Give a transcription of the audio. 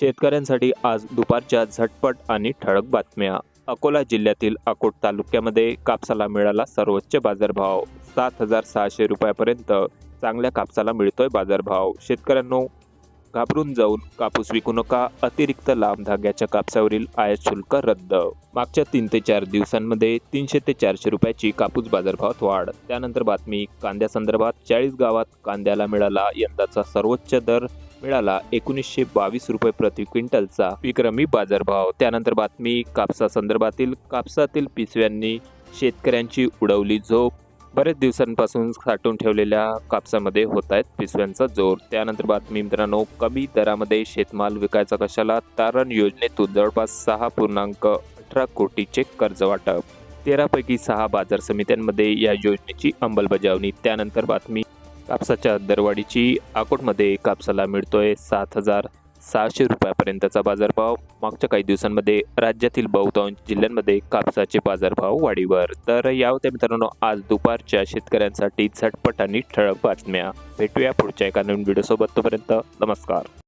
शेतकऱ्यांसाठी आज दुपारच्या झटपट आणि ठळक बातम्या. अकोला जिल्ह्यातील अकोट तालुक्यामध्ये कापसाला मिळाला सर्वोच्च बाजारभाव. सात हजार सहाशे रुपयापर्यंत चांगल्या कापसाला मिळतोय बाजारभाव. शेतकऱ्यांनो घाबरून जाऊन कापूस विकू नका. अतिरिक्त लांब धाग्याच्या कापसावरील आयात शुल्क रद्द. मागच्या तीन ते चार दिवसांमध्ये तीनशे ते चारशे रुपयाची कापूस बाजारभावात वाढ. त्यानंतर बातमी कांद्यासंदर्भात चाळीस गावात कांद्याला मिळाला यंदाचा सर्वोच्च दर. मिळाला एकोणीसशे बावीस रुपये प्रति क्विंटलचा विक्रमी बाजारभाव. त्यानंतर बातमी कापसा संदर्भातील कापसातील पिसव्यांनी शेतकऱ्यांची उडवली झोप. बरेच दिवसांपासून साठवून ठेवलेल्या कापसामध्ये होत आहेत पिसव्यांचा जोर. त्यानंतर बातमी मित्रांनो कमी दरामध्ये शेतमाल विकायचा कशाला? तारण योजनेतून जवळपास सहा पूर्णांक अठरा कोटीचे कर्ज वाटप. तेरापैकी सहा बाजार समित्यांमध्ये या योजनेची अंमलबजावणी. त्यानंतर बातमी कापसाच्या दरवाढीची अकोटमध्ये कापसाला मिळतोय सात हजार सहाशे रुपयापर्यंतचा बाजारभाव. मागच्या काही दिवसांमध्ये राज्यातील बहुतांश जिल्ह्यांमध्ये कापसाचे बाजारभाव वाढीवर. तर या होत्या मित्रांनो आज दुपारच्या शेतकऱ्यांसाठी झटपट आणि ठळक बातम्या. भेटूया पुढच्या एका नवीन व्हिडिओसोबत. तोपर्यंत नमस्कार.